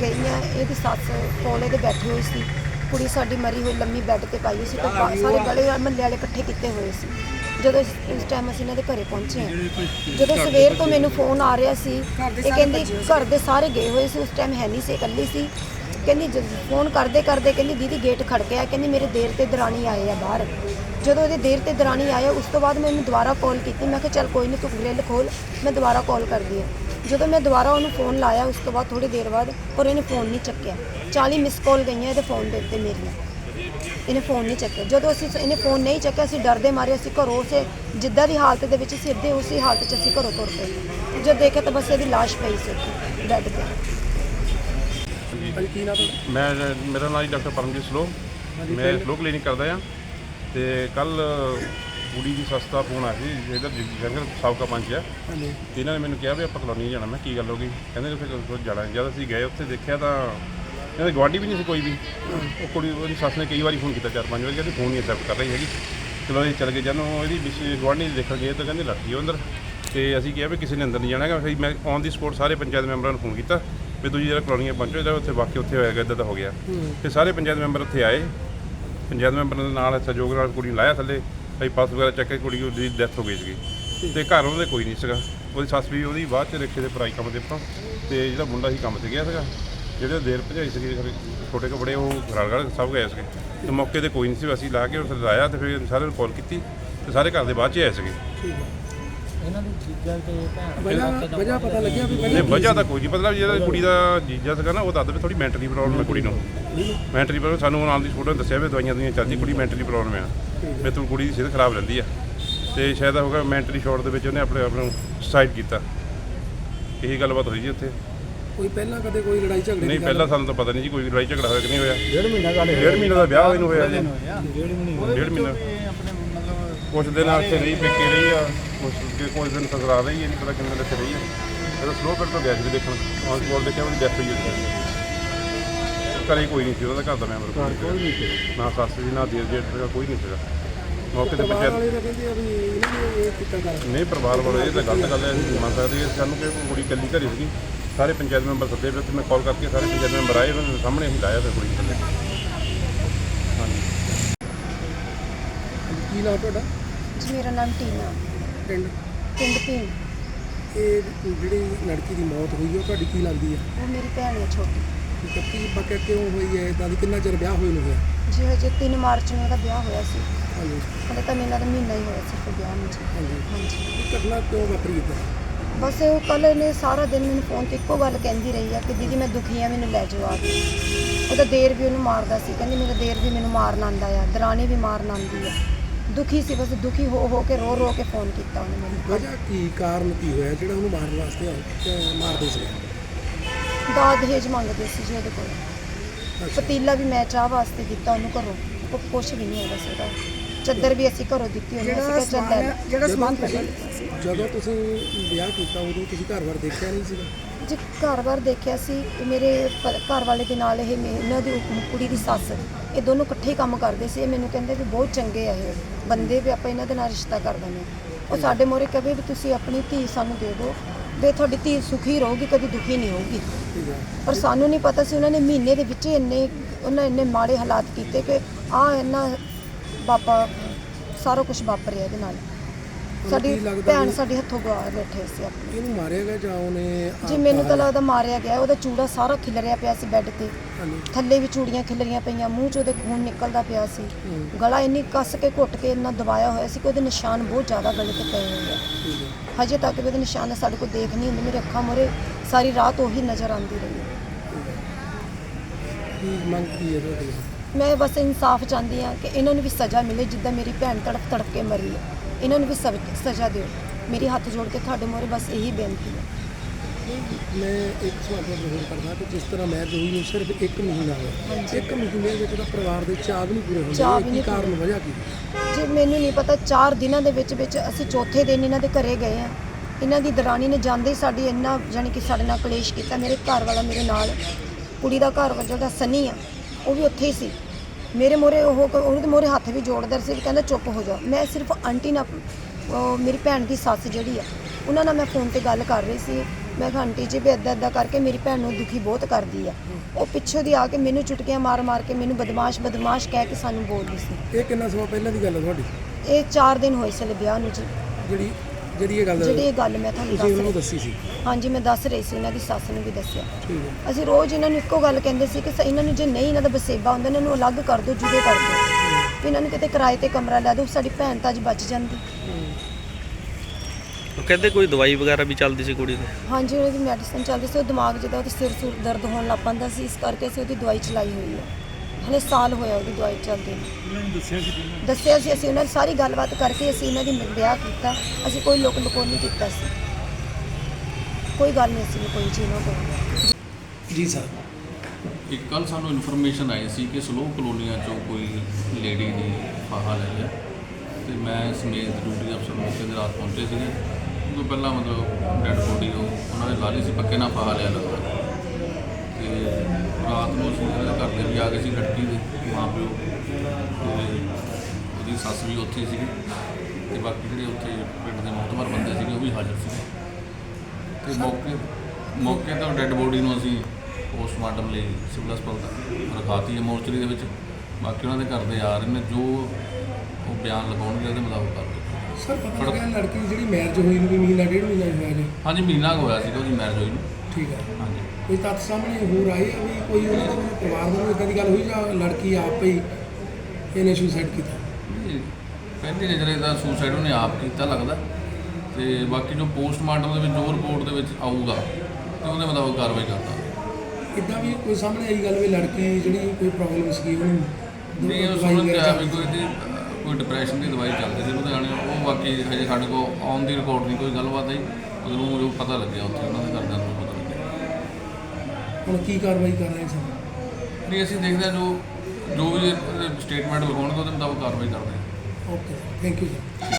ਗਈ ਆ, ਇਹਦੀ ਸੱਸ ਕੋਲੇ ਦੇ ਬੈਠੀ ਹੋਈ ਸੀ। ਕੁੜੀ ਸਾਡੀ ਮਰੀ ਹੋਈ, ਲੰਮੀ ਬੈੱਡ ਤੇ ਪਾਈ ਹੋਈ ਸੀ, ਤੇ ਬਾ- ਸਾਰੇ ਗਲੇ ਮਹੱਲੇ ਵਾਲੇ ਇਕੱਠੇ ਕੀਤੇ ਹੋਏ ਸੀ। ਜਦੋਂ ਇਸ ਇਸ ਟਾਈਮ ਅਸੀਂ ਇਹਨਾਂ ਦੇ ਘਰੇ ਪਹੁੰਚੇ ਹਾਂ ਜਦੋਂ ਸਵੇਰ ਤੋਂ ਮੈਨੂੰ ਫੋਨ ਆ ਰਿਹਾ ਸੀ, ਇਹ ਕਹਿੰਦੀ ਘਰ ਦੇ ਸਾਰੇ ਗਏ ਹੋਏ ਸੀ, ਉਸ ਟਾਈਮ ਹੈ ਨਹੀਂ ਸੀ, ਇਕੱਲੀ ਸੀ। ਕਹਿੰਦੀ ਜਦ ਫੋਨ ਕਰਦੇ ਕਰਦੇ ਕਹਿੰਦੀ ਦੀਦੀ ਗੇਟ ਖੜ ਗਿਆ, ਕਹਿੰਦੀ ਮੇਰੇ ਦੇਰ ਤੇ ਦਰਾਣੀ ਆਏ ਆ ਬਾਹਰ। ਜਦੋਂ ਇਹਦੇ ਦੇਰ ਤੇ ਦਰਾਣੀ ਆਇਆ ਉਸ ਤੋਂ ਬਾਅਦ ਮੈਂ ਇਹਨੂੰ ਦੁਬਾਰਾ ਕਾਲ ਕੀਤੀ, ਮੈਂ ਕਿਹਾ ਚੱਲ ਕੋਈ ਨਹੀਂ ਤੂੰ ਗ੍ਰਿਲ ਖੋਲ, ਮੈਂ ਦੁਬਾਰਾ ਕਾਲ ਕਰਦੀ ਹਾਂ। ਜਦੋਂ ਮੈਂ ਦੁਬਾਰਾ ਉਹਨੂੰ ਫੋਨ ਲਾਇਆ ਉਸ ਤੋਂ ਬਾਅਦ ਥੋੜੀ ਦੇਰ ਬਾਅਦ ਪਰ ਇਹਨੇ ਫੋਨ ਨਹੀਂ ਚੱਕਿਆ। 40 ਮਿਸ ਕਾਲ ਗਈਆਂ ਇਹਦੇ ਫੋਨ ਦੇ ਉੱਤੇ ਮੇਰੀਆਂ। ਇਹਨੇ ਫੋਨ ਨਹੀਂ ਚੱਕਿਆ। ਜਦੋਂ ਅਸੀਂ ਇਹਨੇ ਫੋਨ ਨਹੀਂ ਚੱਕਿਆ ਅਸੀਂ ਡਰਦੇ ਮਾਰੇ ਅਸੀਂ ਘਰੋਂ ਉਸੇ ਜਿੱਦਾਂ ਦੀ ਹਾਲਤ ਦੇ ਵਿੱਚ ਸਿੱਧੇ ਉਸੇ ਹਾਲਤ 'ਚ ਅਸੀਂ ਘਰੋਂ ਤੁਰ ਪਏ। ਜਦ ਦੇਖਿਆ ਤਾਂ ਬਸ ਇਹਦੀ ਲਾਸ਼ ਪਈ ਸੀ ਉੱਥੇ ਬੈੱਡ ਤੇ। ਮੈਂ ਮੇਰਾ ਨਾਮ ਜੀ ਡਾਕਟਰ ਪਰਮਜੀਤ ਸਲੋ। ਮੈਂ ਸਲੋ ਕਲੀਨਿਕ ਕਰਦਾ ਆ ਤੇ ਕੱਲ ਕੁੜੀ ਦੀ ਸੱਸ ਦਾ ਫੋਨ ਆਇਆ ਸੀ ਇਹਦਾ ਜੰਗਲ ਸਾਬਕਾ ਪੰਚ ਆ। ਹਾਂਜੀ। ਤੇ ਇਹਨਾਂ ਨੇ ਮੈਨੂੰ ਕਿਹਾ ਵੀ ਆਪਾਂ ਕਲੋਨੀ ਜਾਣਾ। ਮੈਂ ਕੀ ਗੱਲ ਹੋ ਗਈ? ਕਹਿੰਦੇ ਫਿਰ ਕੁਝ ਜਾਣਾ? ਜਦ ਅਸੀਂ ਗਏ ਉੱਥੇ ਦੇਖਿਆ ਤਾਂ ਇਹਨਾਂ ਦੇ ਗਵਾਂਢੀ ਵੀ ਨਹੀਂ ਸੀ ਕੋਈ ਵੀ। ਉਹ ਕੁੜੀ ਉਹਦੀ ਸੱਸ ਨੇ ਕਈ ਵਾਰੀ ਫੋਨ ਕੀਤਾ ਚਾਰ ਪੰਜ ਵਾਰੀ। ਕਹਿੰਦੀ ਫੋਨ ਨਹੀਂ ਐਕਸੈਪਟ ਕਰ ਰਹੀ ਹੈਗੀ। ਚਲੋ ਅਸੀਂ ਚੱਲ ਗਏ। ਜਦੋਂ ਇਹਦੀ ਵਿਸ਼- ਗਵਾਂਢੀ ਦੇਖਣ ਗਏ ਤਾਂ ਕਹਿੰਦੇ ਲੜਕੀ ਉਹ ਅੰਦਰ। ਤੇ ਅਸੀਂ ਕਿਹਾ ਵੀ ਕਿਸੇ ਨੇ ਅੰਦਰ ਨਹੀਂ ਜਾਣਾ ਹੈਗਾ। ਫਿਰ ਮੈਂ ਔਨ ਦੀ ਸਪੋਰਟ ਸਾਰੇ ਪੰਚਾਇਤ ਮੈਂਬਰਾਂ ਨੂੰ ਫੋਨ ਕੀਤਾ। ਵੀ ਤੁਸੀਂ ਜਿਹੜਾ ਕਲੋਨੀਆਂ ਪਹੁੰਚੋ ਜਿਹੜਾ ਉੱਥੇ ਵਾਕਿਆ ਉੱਥੇ ਹੋਇਆ ਇਦਾਂ ਦਾ ਹੋ ਗਿਆ। ਤੇ ਸਾਰੇ ਪੰਚਾਇਤ ਮੈਂਬਰ ਉੱਥੇ ਆਏ। ਪੰਚਾਇਤ ਮੈਂਬਰਾਂ ਦੇ ਨਾਲ ਸਹਿਯੋਗ ਨਾਲ ਕੁੜੀ ਨੂੰ ਲਾਇਆ ਥੱਲੇ। ਅਸੀਂ ਪਾਸ ਵਗੈਰਾ ਚੱਕ ਕੇ ਕੁੜੀ ਦੀ ਡੈਥ ਹੋ ਗਈ ਸੀਗੀ। ਤੇ ਘਰ ਉਹਦੇ ਕੋਈ ਨਹੀਂ ਸੀਗਾ। ਉਹਦੀ ਸੱਸ ਵੀ ਉਹਦੀ ਬਾਅਦ ਚ ਰਿਕਸ਼ੇ ਦੇ ਪਰਾਈ ਕੰਮ 'ਤੇ ਉੱਤੋਂ ਤੇ ਜਿਹੜਾ ਮੁੰਡਾ ਸੀ ਕੰਮ ਤੇ ਗਿਆ ਸੀਗਾ, ਜਿਹੜੇ ਦੇਰ ਭਜਾਈ ਸੀਗੀ ਛੋਟੇ ਕੱਪੜੇ ਉਹ ਘਰਾੜਗੜ ਸਭ ਗਏ ਸੀਗੇ। ਤੇ ਮੌਕੇ ਤੇ ਕੋਈ ਨਹੀਂ ਸੀ, ਅਸੀਂ ਲਾ ਕੇ ਉੱਥੇ ਲਾਇਆ ਤੇ ਫਿਰ ਸਾਰਿਆਂ ਨੂੰ ਕਾਲ ਕੀਤੀ ਤੇ ਸਾਰੇ ਘਰ ਦੇ ਬਾਅਦ ਚ ਆਏ ਸੀਗੇ। ਇਹਨਾਂ ਦੀ ਤੇ ਭੈਣ ਵਜ੍ਹਾ ਵਜ੍ਹਾ ਪਤਾ ਲੱਗਿਆ ਵੀ ਨਹੀਂ ਵਜ੍ਹਾ ਵਜ੍ਹਾ ਤਾਂ ਕੋਈ ਨਹੀਂ ਪਤਾ ਜਿਹੜਾ ਕੁੜੀ ਦਾ ਜੀਜਾ ਸੀਗਾ ਨਾ ਉਹ ਦੱਸਦੇ ਵੀ ਥੋੜੀ ਮੈਂਟਲੀ ਪ੍ਰੋਬਲਮ ਹੈ ਕੁੜੀ ਨੂੰ। ਮੈਂਟਲੀ ਪ੍ਰੋਬਲਮ ਸਾਨੂੰ ਨਾਲ ਦੀ ਫੋਟੋ ਦੱਸਿਆ ਵੀ ਦਵਾਈਆਂ ਦੁਈਆਂ ਚੱਲਦੀ ਕੁੜੀ ਮੈਂਟਲੀ ਪ੍ਰੋਬਲਮ ਆ। ਵੀ ਤੂੰ ਕੁੜੀ ਦੀ ਸਿਹਤ ਖਰਾਬ ਰਹਿੰਦੀ ਆ। ਤੇ ਸ਼ਾਇਦ ਹੋਗਾ ਮੈਂਟਲੀ ਸ਼ਾਰਟ ਦੇ ਵਿੱਚ ਉਹਨੇ ਆਪਣੇ ਆਪ ਨੂੰ ਸੁਸਾਈਡ ਕੀਤਾ। ਇਹੀ ਗੱਲਬਾਤ ਹੋਈ ਜੀ ਉੱਥੇ। ਕੋਈ ਪਹਿਲਾਂ ਕਦੇ ਕੋਈ ਲੜਾਈ ਝਗੜੇ ਨਹੀਂ ਪਹਿਲਾਂ ਸਾਨੂੰ ਤਾਂ ਪਤਾ ਨਹੀਂ ਜੀ ਕੋਈ ਲੜਾਈ ਝਗੜਾ ਹੋਇਆ ਕਿ ਨਹੀਂ ਹੋਇਆ। ਡੇਢ ਮਹੀਨਾ ਗੱਲ ਡੇਢ ਮਹੀਨੇ ਦਾ ਵਿਆਹ ਹੋਇਆ ਨੂੰ ਹੋਇਆ ਜੀ। ਡੇਢ ਮਹੀਨੇ ਡੇਢ ਮਹੀਨਾ। ਕੁਛ ਦਿਨ ਇੱਥੇ ਰਹੀ ਪੇਕੇ ਰਹੀ ਆ। ਦਿਨ ਰਹੀ ਹੈ ਨਹੀਂ ਪਤਾ ਕਿੰਨੇ ਦਿਨ ਇੱਥੇ ਰਹੀ ਆ ਜਦੋਂ ਸਲੋ ਪਿੰਡ ਤੋਂ ਗਿਆ ਸੀ ਦੇਖਣ ਔਨ ਸਪੋਟ ਦੇਖਿਆ ਉਹਦੀ ਡੈਥ ਹੋਈ ਹੋਈ ਸੀ ਘਰੇ ਕੋਈ ਨਹੀਂ ਸੀ ਉਹਦਾ ਘਰ ਦਾ ਮੈਂਬਰ ਕੋਈ ਨਹੀਂ ਸੀ ਨਾ ਸੱਸ ਸੀ ਨਾ ਦੇਰ ਜੇਠ ਸੀਗਾ ਕੋਈ ਨਹੀਂ ਸੀਗਾ। ਮੌਕੇ ਤੇ ਪਰਿਵਾਰ ਪੰਚਾਇਤ ਨਹੀਂ ਵਾਲੇ ਇਹ ਤਾਂ ਗਲਤ ਗੱਲ ਹੈ ਅਸੀਂ ਮੰਨ ਸਕਦੇ ਹਾਂ ਸਾਨੂੰ ਕਿ ਕੁੜੀ ਇਕੱਲੀ ਘਰੇ ਸੀਗੀ। ਸਾਰੇ ਪੰਚਾਇਤ ਮੈਂਬਰ ਸੱਦੇ ਵੇ ਤੇ ਮੈਂ ਕਾਲ ਕਰਕੇ ਸਾਰੇ ਪੰਚਾਇਤ ਮੈਂਬਰ ਆਏ ਉਹਨਾਂ ਦੇ ਸਾਹਮਣੇ ਅਸੀਂ ਲਾਇਆ ਤੇ ਕੁੜੀ ਥੱਲੇ ਹਾਂਜੀ। ਕੀ ਨਾਮ ਤੁਹਾਡਾ? ਜੀ ਮੇਰਾ ਨਾਮ ਟੀਨਾ। ਪਿੰਡ? ਪਿੰਡ ਭੀਮ। ਇਹ ਜਿਹੜੀ ਲੜਕੀ ਦੀ ਮੌਤ ਹੋਈ ਹੈ ਉਹ ਤੁਹਾਡੀ ਕੀ ਲੱਗਦੀ ਹੈ ਉਹ ਮੇਰੀ ਭੈਣ ਹੈ ਛੋਟੀ। ਕਿ ਕੱਤੀ ਬੱਕਾ ਕਿਉਂ ਹੋਈ ਹੈ ਤਾਂ ਕਿੰਨਾ ਚਿਰ ਵਿਆਹ ਹੋਏ ਨੂੰ ਹੋਇਆ? ਜੀ ਹਜੇ 3 ਮਾਰਚ ਨੂੰ ਉਹਦਾ ਵਿਆਹ ਹੋਇਆ ਸੀ। ਹਾਂਜੀ। ਹਲੇ ਤਾਂ ਇਹਨਾਂ ਦਾ ਮਹੀਨਾ ਹੀ ਹੋਇਆ ਸੀ ਵਿਆਹ ਨੂੰ ਜੀ। ਹਾਂਜੀ। ਹਾਂਜੀ। ਇਹ ਘਟਨਾ ਕਿਉਂ ਵਾਪਰੀ ਹੈ ਬਸ ਉਹ ਕੱਲ ਇਹਨੇ ਸਾਰਾ ਦਿਨ ਮੈਨੂੰ ਫੋਨ ਤੇ ਇੱਕੋ ਗੱਲ ਕਹਿੰਦੀ ਰਹੀ ਆ ਕਿ ਦੀਦੀ ਮੈਂ ਦੁਖੀ ਆ ਮੈਨੂੰ ਲੈ ਜਾਓ ਆ ਕੇ। ਉਹਦਾ ਦੇਰ ਵੀ ਉਹਨੂੰ ਮਾਰਦਾ ਸੀ ਕਹਿੰਦੀ ਮੇਰਾ ਦੇਰ ਵੀ ਮੈਨੂੰ ਮਾਰਨ ਆਂਦਾ ਆ ਦਰਾਣੀ ਵੀ ਮਾਰਨ ਆਂਦੀ ਆ। ਦੁਖੀ ਸੀ ਬਸ ਦੁਖੀ ਹੋ ਹੋ ਕੇ ਰੋ ਰੋ ਕੇ ਫੋਨ ਕੀਤਾ ਉਹਨੇ ਮੈਨੂੰ। ਵਜ੍ਹਾ ਕੀ ਕਾਰਨ ਕੀ ਹੋਇਆ ਜਿਹੜਾ ਉਹਨੂੰ ਮਾਰਨ ਵਾਸਤੇ ਅਹ ਮਾਰਦੇ ਸੀ? ਦਾਜ ਮੰਗਦੇ ਸੀ ਜੀ ਉਹਦੇ ਕੋਲ। ਪਤੀਲਾ ਵੀ ਮੈਂ ਚਾਹ ਵਾਸਤੇ ਦਿੱਤਾ ਉਹਨੂੰ ਘਰੋਂ। ਉਹ ਕੁਛ ਵੀ ਨਹੀਂ ਹੈਗਾ ਸੀ ਉਹਦਾ। ਚੱਦਰ ਵੀ ਅਸੀਂ ਘਰੋਂ ਦਿੱਤੀ ਉਹਨੂੰ ਅਸੀਂ ਕਿਹਾ ਚੱਲ ਲੈ ਲੈ। ਜਿਹੜਾ ਸਮਾਨ ਜਦੋਂ ਤੁਸੀਂ ਵਿਆਹ ਕੀਤਾ ਉਦੋਂ ਤੁਸੀਂ ਘਰ-ਬਾਰ ਦੇਖਿਆ ਨਹੀਂ ਸੀਗਾ? ਜੀ ਘਰ-ਬਾਰ ਦੇਖਿਆ ਸੀ ਮੇਰੇ ਪ- ਘਰ ਵਾਲੇ ਦੇ ਨਾਲ ਇਹ ਮੇ- ਇਹਨਾਂ ਦੀ ਕੁੜੀ ਦੀ ਸੱਸ, ਇਹ ਦੋਨੋਂ ਇਕੱਠੇ ਹੀ ਕੰਮ ਕਰਦੇ ਸੀ। ਇਹ ਮੈਨੂੰ ਕਹਿੰਦੇ ਵੀ ਬਹੁਤ ਚੰਗੇ ਆ ਇਹ ਬੰਦੇ ਵੀ ਆਪਾਂ ਇਹਨਾਂ ਦੇ ਨਾਲ ਰਿਸ਼ਤਾ ਕਰ ਦਿੰਦੇ ਹਾਂ। ਉਹ ਸਾਡੇ ਮੋਰੇ ਕਹੇ ਵੀ ਤੁਸੀਂ ਆਪਣੀ ਧੀ ਸਾਨੂੰ ਦੇ ਦਿਓ ਵੀ ਤੁਹਾਡੀ ਧੀ ਸੁਖੀ ਰਹੂਗੀ, ਕਦੀ ਦੁਖੀ ਨਹੀਂ ਹੋਊਗੀ। ਪਰ ਸਾਨੂੰ ਨਹੀਂ ਪਤਾ ਸੀ ਉਹਨਾਂ ਨੇ ਮਹੀਨੇ ਦੇ ਵਿੱਚ ਹੀ ਇੰਨੇ, ਉਹਨਾਂ ਇੰਨੇ ਮਾੜੇ ਹਾਲਾਤ ਕੀਤੇ ਕਿ ਆ ਇਹਨਾਂ ਬਾਬਾ, ਸਾਰਾ ਕੁਝ ਵਾਪਰਿਆ ਇਹਦੇ ਨਾਲ। ਸਾਡੀ ਭੈਣ ਸਾਡੀ ਹੱਥੋਂ ਗਵਾ ਬੈਠੇ ਸੀ ਆਪਣੀ। ਇਹਨੂੰ ਮਾਰਿਆ ਗਿਆ ਜਾਂ ਉਹਨੇ ਜੀ ਮੈਨੂੰ ਤਾਂ ਲੱਗਦਾ ਮਾਰਿਆ ਗਿਆ ਉਹਦਾ ਚੂੜਾ ਸਾਰਾ ਖਿਲਰਿਆ ਪਿਆ ਸੀ ਬੈੱਡ ਤੇ। ਥੱਲੇ ਵੀ ਚੂੜੀਆਂ ਖਿਲਰੀਆਂ ਪਈਆਂ ਮੂੰਹ 'ਚ ਉਹਦੇ ਖੂਨ ਨਿਕਲਦਾ ਪਿਆ ਸੀ। ਗਲਾ ਇੰਨੀ ਕੱਸ ਕੇ ਘੁੱਟ ਕੇ ਇੰਨਾ ਦਬਾਇਆ ਹੋਇਆ ਸੀ ਕਿ ਉਹਦੇ ਨਿਸ਼ਾਨ ਬਹੁਤ ਜ਼ਿਆਦਾ ਗਲੇ ਤੇ ਪਏ ਹੋਏ ਆ। ਹਜੇ ਤੱਕ ਵੀ ਉਹਦੇ ਨਿਸ਼ਾਨ ਸਾਡੇ ਕੋਲ ਦੇਖ ਨਹੀਂ ਹੁੰਦੇ ਮੇਰੇ ਅੱਖਾਂ ਮੂਹਰੇ ਸਾਰੀ ਰਾਤ ਉਹੀ ਨਜ਼ਰ ਆਉਂਦੀ ਰਹੀ ਮੰਗ ਕੀ ਹੈ ਮੈਂ ਬਸ ਇਨਸਾਫ ਚਾਹੁੰਦੀ ਹਾਂ ਕਿ ਇਹਨਾਂ ਨੂੰ ਵੀ ਸਜ਼ਾ ਮਿਲੇ ਜਿੱਦਾਂ ਮੇਰੀ ਭੈਣ ਤੜਫ ਤੜਫ ਕੇ ਮਰੀ ਹੈ। ਇਹਨਾਂ ਨੂੰ ਵੀ ਸਵ- ਸਜ਼ਾ ਦਿਓ। ਮੇਰੀ ਹੱਥ ਜੋੜ ਕੇ ਤੁਹਾਡੇ ਮੂਹਰੇ ਬਸ ਇਹੀ ਬੇਨਤੀ ਹੈ। ਮੈਂ ਇੱਕ ਸਵਾਲ ਤੁਹਾਨੂੰ ਹੋਰ ਕਰਦਾ ਕਿ ਜਿਸ ਤਰ੍ਹਾਂ ਮੈਰਿਜ ਹੋਈ ਨੂੰ ਸਿਰਫ 1 ਮਹੀਨਾ ਹੋਇਆ ਇੱਕ ਮਹੀਨੇ ਵਿੱਚ ਤਾਂ ਪਰਿਵਾਰ ਦੇ ਚਾਅ ਵੀ ਨਹੀਂ ਪੂਰੇ ਹੁੰਦੇ ਇਹ ਕੀ ਨਹੀਂ ਕਾਰਨ ਵਜ੍ਹਾ ਕੀ? ਜੀ ਮੈਨੂੰ ਨਹੀਂ ਪਤਾ 4 ਦਿਨਾਂ ਦੇ ਵਿੱਚ ਵਿੱਚ ਅਸੀਂ ਚੌਥੇ ਦਿਨ ਇਹਨਾਂ ਦੇ ਘਰੇ ਗਏ ਆ ਇਹਨਾਂ ਦੀ ਦਰਾਣੀ ਨੇ ਜਾਂਦੇ ਹੀ ਸਾਡੀ ਇੰਨਾ ਜਾਣੀ ਕਿ ਸਾਡੇ ਨਾਲ ਕਲੇਸ਼ ਕੀਤਾ। ਮੇਰੇ ਘਰ ਵਾਲਾ ਮੇਰੇ ਨਾਲ ਕੁੜੀ ਦਾ ਘਰ ਵਾਲਾ ਜਿਹੜਾ ਸਨੀ ਆ ਉਹ ਵੀ ਉੱਥੇ ਹੀ ਸੀ। ਮੇਰੇ ਮੋਰੇ ਉਹ ਉਹਦੇ ਮੋਰੇ ਹੱਥ ਵੀ ਜੋੜਦਾ ਸੀ ਕਹਿੰਦਾ ਚੁੱਪ ਹੋ ਜਾ। ਮੈਂ ਸਿਰਫ ਆਂਟੀ ਨਾਲ ਉਹ ਮੇਰੀ ਭੈਣ ਦੀ ਸੱਸ ਜਿਹੜੀ ਆ ਉਹਨਾਂ ਨਾਲ ਮੈਂ ਫੋਨ ਤੇ ਗੱਲ ਕਰ ਰਹੀ ਸੀ। ਮੈਂ ਕਿਹਾ ਆਂਟੀ ਜੀ ਵੀ ਇੱਦਾਂ ਇੱਦਾਂ ਕਰਕੇ ਮੇਰੀ ਭੈਣ ਨੂੰ ਦੁਖੀ ਬਹੁਤ ਕਰਦੀ ਆ। ਉਹ ਪਿੱਛੋਂ ਦੀ ਆ ਕੇ ਮੈਨੂੰ ਚੁਟਕੀਆਂ ਮਾਰ ਮਾਰ ਕੇ ਮੈਨੂੰ ਬਦਮਾਸ਼ ਬਦਮਾਸ਼ ਕਹਿ ਕੇ ਸਾਨੂੰ ਬੋਲਦੀ ਸੀ। ਇਹ ਕਿੰਨਾ ਸਮਾਂ ਪਹਿਲਾਂ ਦੀ ਗੱਲ ਹੈ ਤੁਹਾਡੀ? ਇਹ 4 ਦਿਨ ਹੋਏ ਸਲੇ ਵਿਆਹ ਨੂੰ ਜੀ। ਜਿਹੜੀ ਜਿਹੜੀ ਇਹ ਗੱਲ ਜਿਹੜੀ ਇਹ ਗੱਲ ਮੈਂ ਤੁਹਾਨੂੰ ਤੁਸੀਂ ਦੱਸ ਉਹਨੂੰ ਰਹੀ ਦੱਸੀ ਸੀ। ਹਾਂਜੀ ਮੈਂ ਦੱਸ ਰਹੀ ਸੀ ਇਹਨਾਂ ਦੀ ਸੱਸ ਨੂੰ ਵੀ ਦੱਸਿਆ। ਠੀਕ ਹੈ। ਅਸੀਂ ਰੋਜ਼ ਇਹਨਾਂ ਨੂੰ ਇੱਕੋ ਗੱਲ ਕਹਿੰਦੇ ਸੀ ਕਿ ਸ- ਇਹਨਾਂ ਨੂੰ ਜੇ ਨਹੀਂ ਇਹਨਾਂ ਦਾ ਬਸੇਬਾ ਹੁੰਦਾ ਇਹਨਾਂ ਨੂੰ ਅਲੱਗ ਕਰ ਦਿਓ ਜੁਦੇ ਕਰ ਦਿਓ। ਵੀ ਇਹਨਾਂ ਨੂੰ ਕਿਤੇ ਕਿਰਾਏ ਤੇ ਕਮਰਾ ਲੈ ਦਿਓ ਸਾਡੀ ਭੈਣ ਤਾਂ ਅੱਜ ਬਚ ਜਾਂਦੀ। ਉਹ ਕਹਿੰਦੇ ਕੋਈ ਦਵਾਈ ਵਗੈਰਾ ਵੀ ਚੱਲਦੀ ਸੀ ਕੁੜੀ ਦੀ? ਹਾਂਜੀ ਉਹਦੀ ਮੈਡੀਸਨ ਚੱਲਦੀ ਸੀ ਉਹ ਦਿਮਾਗ ਜਿਹਦਾ ਉਹਦੇ ਸਿਰ ਸੁਰ ਦਰਦ ਹੋਣ ਲੱਗ ਪੈਂਦਾ ਸੀ ਇਸ ਕਰਕੇ ਅਸੀਂ ਉਹਦੀ ਦਵਾਈ ਚਲਾਈ ਹੋਈ ਹੈ। ਹਲੇ ਸਾਲ ਹੋਇਆ ਉਹਦੀ ਦਵਾਈ ਚੱਲਦੀ ਨੂੰ। ਦੱਸਿਆ ਸੀ ਅਸੀਂ ਉਹਨਾਂ ਦੀ ਸਾਰੀ ਗੱਲਬਾਤ ਕਰਕੇ ਅਸੀਂ ਇਹਨਾਂ ਦੀ ਵਿਆਹ ਕੀਤਾ। ਅਸੀਂ ਕੋਈ ਲੋਕ ਲੁਕੋ ਨਹੀਂ ਕੀਤਾ ਸੀ। ਕੋਈ ਗੱਲ ਨਹੀਂ ਅਸੀਂ ਕੋਈ ਚੀਜ਼ ਨਾ ਕੋਈ ਜੀ ਸਰ। ਇੱਕ ਕੱਲ ਸਾਨੂੰ ਇਨਫੋਰਮੇਸ਼ਨ ਆਈ ਸੀ ਕਿ ਸਲੋ ਕਲੋਨੀਆਂ ਚੋਂ ਕੋਈ ਲੇਡੀ ਨੇ ਫਾਹਾ ਲੈ ਲਿਆ ਤੇ ਮੈਂ ਸਮੇਤ ਡਿਊਟੀ ਅਫਸਰ ਮੌਕੇ ਤੇ ਰਾਤ ਪਹੁੰਚੇ ਸੀਗੇ। ਉਹ ਤੋਂ ਪਹਿਲਾਂ ਮਤਲਬ ਡੈੱਡ ਬੋਡੀ ਉਹ ਉਹਨਾਂ ਨੇ ਲਾ ਲਈ ਸੀ ਪੱਕੇ ਨਾਲ ਫਾਹਾ ਲਿਆ ਲੱਗਦਾ। ਤੇ ਰਾਤ ਨੂੰ ਅਸੀਂ ਆ ਗਏ ਸੀ ਲੜਕੀ ਦੇ ਮਾਂ ਪਿਓ ਤੇ ਉਹਦੀ ਸੱਸ ਵੀ ਉੱਥੇ ਸੀਗੀ ਤੇ ਬਾਕੀ ਜਿਹੜੇ ਉੱਥੇ ਪਿੰਡ ਦੇ ਮੁਖਤਬਰ ਬੰਦੇ ਸੀਗੇ ਉਹ ਵੀ ਹਾਜ਼ਰ ਸੀਗੇ। ਤੇ ਮੌਕੇ ਮੌਕੇ ਤੋਂ ਡੈੱਡ ਬੋਡੀ ਨੂੰ ਅਸੀਂ ਪੋਸਟਮਾਰਟਮ ਲਈ ਸਿਵਲ ਹਸਪਤਾਲ ਤੱਕ ਰਖਾਤੀ ਹੈ ਮੋਰਚਰੀ ਦੇ ਵਿੱਚ। ਬਾਕੀ ਉਹਨਾਂ ਦੇ ਘਰ ਦੇ ਆ ਰਹੇ ਨੇ ਜੋ ਉਹ ਬਿਆਨ ਲਗਾਉਣਗੇ ਉਹਦੇ ਮੁਤਾਬਕ ਕਰ ਸਰ ਪਤਾ ਲੱਗਾ ਲੜਕੀ ਦੀ ਜਿਹੜੀ ਮੈਰਿਜ ਹੋਈ ਨੂੰ ਵੀ ਮਹੀਨਾ ਡੇਢ ਮਹੀਨਾ ਹੋਇਆ ਜੀ। ਹਾਂਜੀ ਮਹੀਨਾ ਕੁ ਹੋਇਆ ਸੀਗਾ ਉਹਦੀ ਮੈਰਿਜ ਹੋਈ ਨੂੰ। ਠੀਕ ਹੈ। ਹਾਂਜੀ। ਕੋਈ ਤੱਥ ਸਾਹਮਣੇ ਹੋਰ ਆਏ ਆ ਵੀ ਕੋਈ ਉਹਨਾਂ ਦੇ ਪਰਿਵਾਰ ਵੱਲੋਂ ਇਦਾਂ ਦੀ ਗੱਲ ਹੋਈ ਜਾਂ ਲੜਕੀ ਆਪ ਹੀ ਇਹਨੇ ਸੁਸਾਈਡ ਕੀਤਾ? ਇਹ ਪਹਿਲੀ ਨਜ਼ਰੇ ਦਾ ਸੁਸਾਈਡ ਉਹਨੇ ਆਪ ਕੀਤਾ ਲੱਗਦਾ। ਤੇ ਬਾਕੀ ਜੋ ਪੋਸਟਮਾਰਟਮ ਦੇ ਵਿੱਚ ਜੋ ਰਿਪੋਰਟ ਦੇ ਵਿੱਚ ਆਊਗਾ ਤੇ ਉਹਦੇ ਮੁਤਾਬਕ ਕਾਰਵਾਈ ਕਰਦਾ। ਇਦਾਂ ਵੀ ਕੋਈ ਸਾਹਮਣੇ ਆਈ ਗੱਲ ਵੀ ਲੜਕੀ ਜਿਹੜੀ ਕੋਈ ਪ੍ਰੋਬਲਮ ਸੀ ਉਹਨੂੰ ਨਹੀਂ ਉਹ ਦਵਾਈ ਸੁਣਨ ਵਗੈਰਾ ਆਇਆ ਵੀ ਕੋਈ ਕੋਈ ਡਿਪਰੈਸ਼ਨ ਦੀ ਦਵਾਈ ਚੱਲਦੀ ਸੀ ਲੁਧਿਆਣੇ ਉਹ ਬਾਕੀ ਹਜੇ ਸਾਡੇ ਕੋਲ ਆਨ ਦੀ ਰਿਕਾਰਡ ਨਹੀਂ ਕੋਈ ਗੱਲਬਾਤ ਆਈ ਉਹਨੂੰ ਜੋ ਪਤਾ ਲੱਗਿਆ ਉੱਥੇ ਉਹਨਾਂ ਦੇ ਘਰਦਿਆਂ ਨੂੰ। ਹੁਣ ਕੀ ਕਾਰਵਾਈ ਕਰ ਰਹੇ ਸਨ ਨਹੀਂ ਅਸੀਂ ਦੇਖਦੇ ਹਾਂ ਜੋ ਜੋ ਵੀ ਸਟੇਟਮੈਂਟ ਲਿਖਾਉਣਗੇ ਉਹਦੇ ਮੁਤਾਬਕ ਕਾਰਵਾਈ ਕਰਦੇ ਹਾਂ। Okay thank you sir